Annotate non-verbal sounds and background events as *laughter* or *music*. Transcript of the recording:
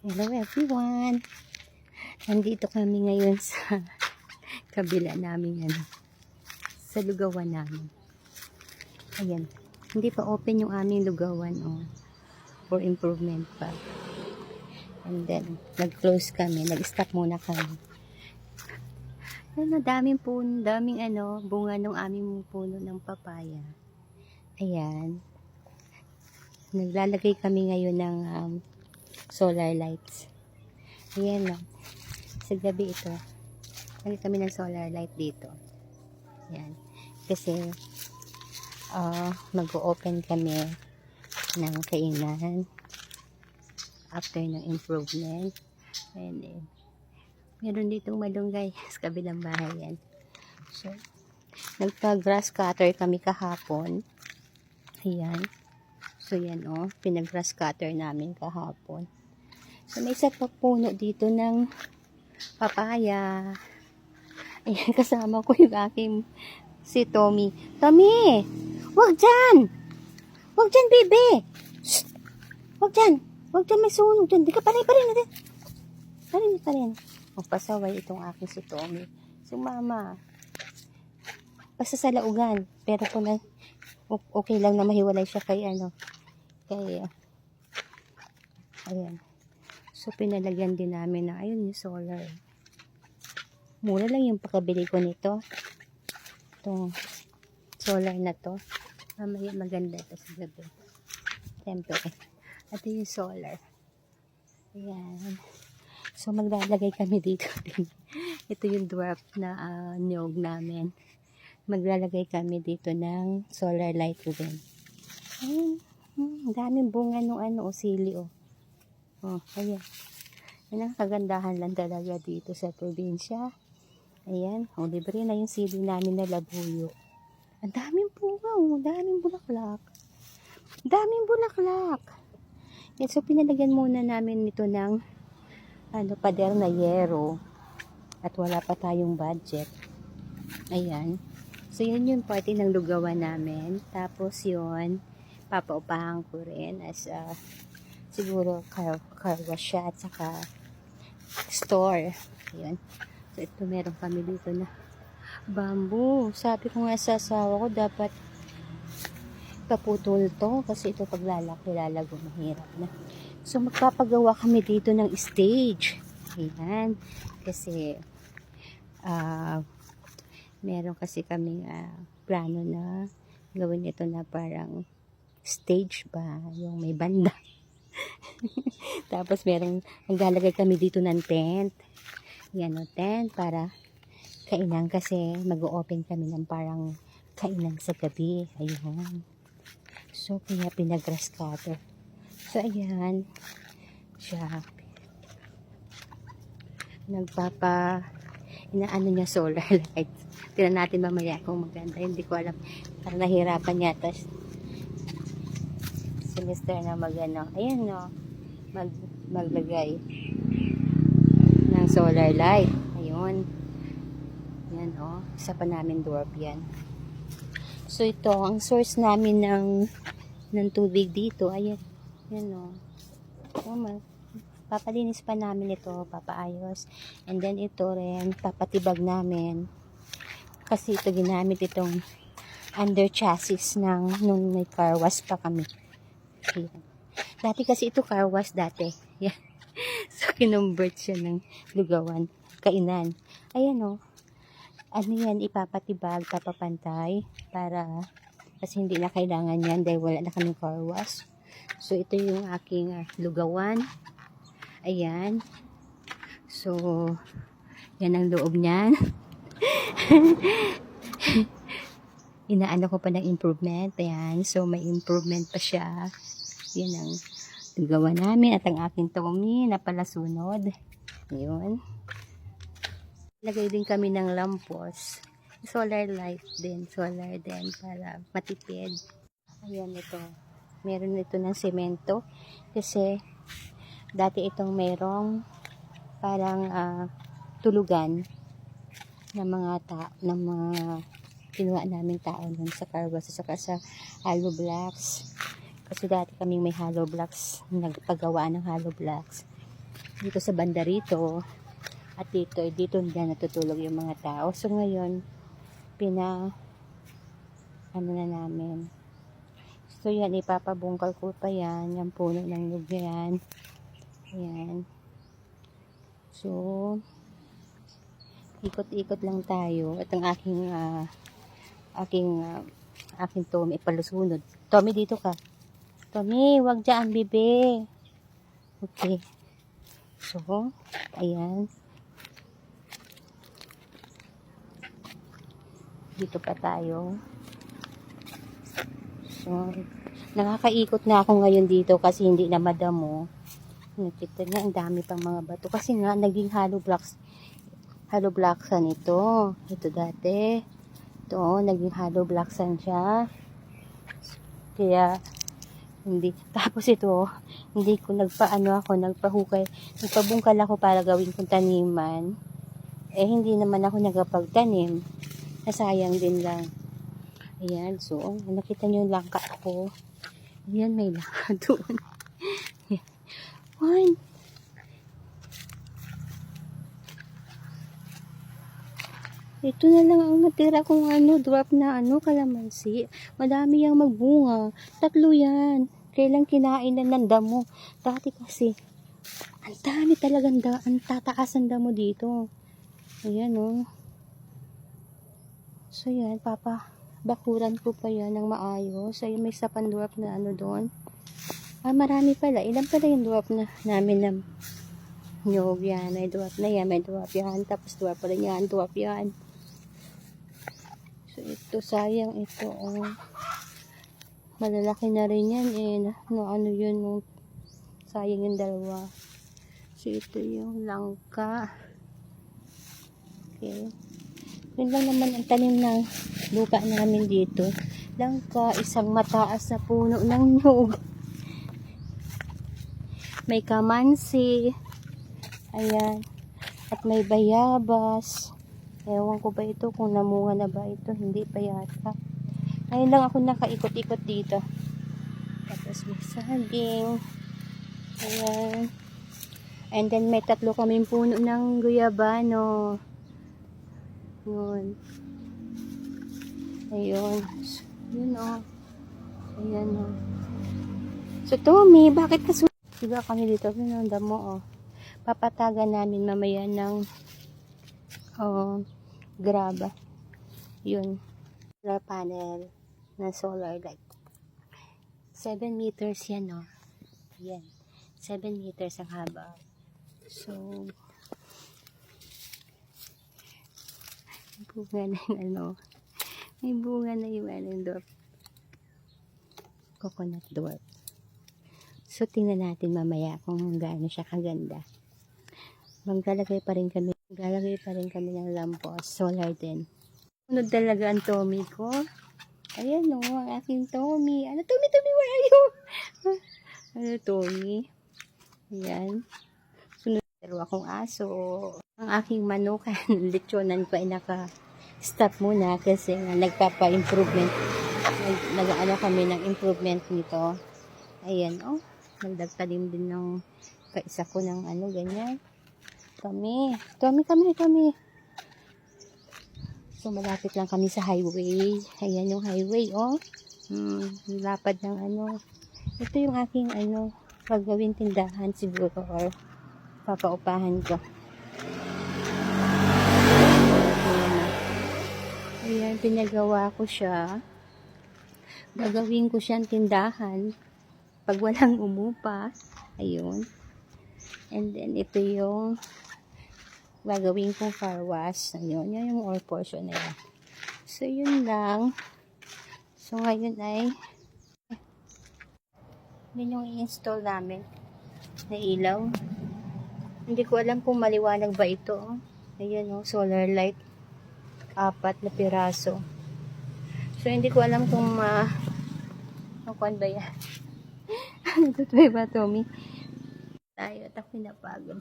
Hello everyone! Nandito kami ngayon sa *laughs* kabila namin ano, sa lugawan namin. Ayan. Hindi pa open yung aming lugawan oh, for improvement pa. And then, nag-close kami. Nag-stop muna kami. Ano, daming puno, daming ano, bunga ng aming puno ng papaya. Ayan. Naglalagay kami ngayon ng um, solar lights. Ayan lang. Sa gabi ito. Lagay kami ng solar light dito. Ayan. Kasi uh, mag-open kami ng kainan after ng improvement. And eh, meron ditong malunggay *laughs* sa kabilang bahay yan. So, nagpa-grass cutter kami kahapon. Ayan. So, yan. Oh, pinag-grass cutter namin kahapon. So, may isa pa puno dito ng papaya. Ayan, *laughs* kasama ko yung aking si Tommy. Tommy! Wag dyan! Wag dyan, baby! Shh! Wag dyan! Wag dyan, may sunog dyan. Di ka pa rin, pa rin natin. Pa rin, pa rin. Magpasaway itong aking si Tommy. Si mama. Basta sa laugan. Pero kung na, o- okay lang na mahiwalay siya kay ano. Kay, uh, ayan. So, pinalagyan din namin na, ayun yung solar. Mura lang yung pakabili ko nito. Itong solar na to. Mamaya maganda ito sa gabi. Siyempre. Ito yung solar. Ayan. So, maglalagay kami dito *laughs* din. Ito yung dwarf na ah, niyog namin. Maglalagay kami dito ng solar light din. Ayun. Hmm, daming bunga nung ano, o sili, o. Oh, ayan. Yan ang kagandahan lang talaga dito sa probinsya. Ayan. O, libre na yung sili namin na labuyo. Ang daming bunga, o. Ang daming bulaklak. Daming bulaklak. Yan, so, pinalagyan muna namin nito ng ano, pader na yero. At wala pa tayong budget. Ayan. So, yun yung party ng lugawan namin. Tapos, yun, papaupahan ko rin as a, siguro, car, car wash siya at saka store. Ayan. So, ito meron kami dito na bamboo. Sabi ko nga sa asawa ko, dapat paputol to kasi ito paglalaki lalago mahirap na. So magpapagawa kami dito ng stage. Ayan. Kasi ah meron kasi kami plano na gawin ito na parang stage ba, yung may banda. *laughs* Tapos merong maglalagay kami dito ng tent. Yan o, tent para kainan kasi mag-open kami ng parang kainan sa gabi. Ayun. So, kaya pinag-grass cutter. So, ayan. Siya. Nagpapa inaano niya solar *laughs* light. Tignan natin mamaya kung maganda. Hindi ko alam. Parang nahirapan yata si Mr. na magano. Ayan no. Mag, maglagay ng solar light. Ayun. Yan o. Isa pa namin dwarf yan. So ito, ang source namin ng ng tubig dito, ayan. Yan o. Oh, ma- papalinis pa namin ito, papaayos. And then ito rin, papatibag namin. Kasi ito ginamit itong under chassis ng nung may car wash pa kami. Ayan. Dati kasi ito car wash dati. *laughs* Yan. So, kinumbert siya ng lugawan. Kainan. Ayan o. Ano yan, ipapatibag, papapantay para kasi hindi na kailangan yan dahil wala na kaming car wash. So, ito yung aking ah, lugawan. Ayan. So, yan ang loob niyan. *laughs* Inaano ko pa ng improvement. Ayan. So, may improvement pa siya. Yan ang lugawan namin at ang aking Tommy na palasunod. Yun. Lagay din kami ng lampos. Solar light din. Solar din para matipid. Ayan ito. Meron ito ng semento. Kasi dati itong merong parang ah, tulugan ng mga ta ng mga kinuha namin tao nun sa Carwas at saka sa hollow blocks kasi dati kaming may hollow blocks nagpagawa ng hollow blocks dito sa banda rito. At dito, eh, dito hindi natutulog yung mga tao. So ngayon, pina, ano na namin. So yan, ipapabungkal ko pa yan. Yung puno ng na yan. Ayan. So, ikot-ikot lang tayo. At ang aking, ah, aking, ah, aking Tommy, ipalusunod. Tommy, dito ka. Tommy, wag dyan, bibe. Okay. So, ayan. Dito pa tayo. So, nakakaikot na ako ngayon dito kasi hindi na madamo. Nakita niya, ang dami pang mga bato. Kasi nga, naging hollow blocks. Hollow blocks ito. Ito dati. Ito, naging hollow blocks siya. Kaya, hindi. Tapos ito, hindi ko nagpaano ako, nagpahukay. Nagpabungkal ako para gawin kong taniman. Eh, hindi naman ako nagapagtanim. Nasayang din lang. Ayan, so, oh, nakita niyo yung langka ko. Ayan, may langka *laughs* doon. One. Ito na lang ang natira kong ano, dwarf na ano, kalamansi. Madami yung magbunga. Tatlo yan. Kailang kinain na ng damo. Dati kasi, ang dami talagang da, ang tataas ang damo dito. Ayan, oh. So, yan, papa. Bakuran ko pa yan ng maayos. Ayun, may sapan dwarf na ano doon. Ah, marami pala. Ilan pala yung dwarf na namin na nyog yan. May dwarf na yan. May dwarf yan. Tapos dwarf pala yan. Dwarf yan. Ito, sayang ito. Oh. Malalaki na rin yan eh. No, ano yun, no, sayang yung dalawa. So, ito yung langka. Okay. Yun lang naman ang tanim ng lupa namin dito. Langka, isang mataas na puno ng nyug. May kamansi. Ayan. At may bayabas. Ewan ko ba ito kung namunga na ba ito. Hindi pa yata. Ngayon lang ako nakaikot-ikot dito. Tapos may saging. Ayan. And then may tatlo kaming puno ng guyabano. Yun. Ayun. Yun o. Oh. Ayan o. Oh. So, Tommy, bakit ka su- Diba kami dito? Pinanda mo o. Oh. Papatagan namin mamaya ng oh, graba. Yun. Solar panel na solar light. 7 meters yan o. Yan. 7 meters ang haba. So, bunga na yung ano. May bunga na yung ano dwarf. Coconut dwarf. So, tingnan natin mamaya kung gaano siya kaganda. Maglalagay pa rin kami, maglalagay pa rin kami ng lampos. Solar din. Sunod talaga ang Tommy ko. Ayan o, ang aking Tommy. Ano, Tommy, Tommy, where are you? *laughs* ano, Tommy? Ayan. Sunod pero akong aso. Ang aking manukan, *laughs* lechonan ko ay naka-stop muna kasi nga nagpapa-improvement. Nag, nag-ano kami ng improvement nito. Ayan, oh. Nagdagtalim din ng kaisa ko ng ano, ganyan. Kami. Kami, kami, kami. So, malapit lang kami sa highway. Ayan yung highway, oh. Hmm, lapad ng ano. Ito yung aking, ano, paggawin tindahan siguro or papaupahan ko. Ayan. Pinagawa ko siya. Gagawin ko siyang tindahan. Pag walang umupa. Ayun. And then, ito yung gagawin kong car wash. Ayun, yan yung all portion na yan. So, yun lang. So, ngayon ay yun yung i-install namin na ilaw. Hindi ko alam kung maliwanag ba ito. oh. Ayan o, solar light. Apat na piraso. So, hindi ko alam kung ma... Uh, kung ba yan. *laughs* Natutuloy ba, Tommy? Tayo, at ako napagod.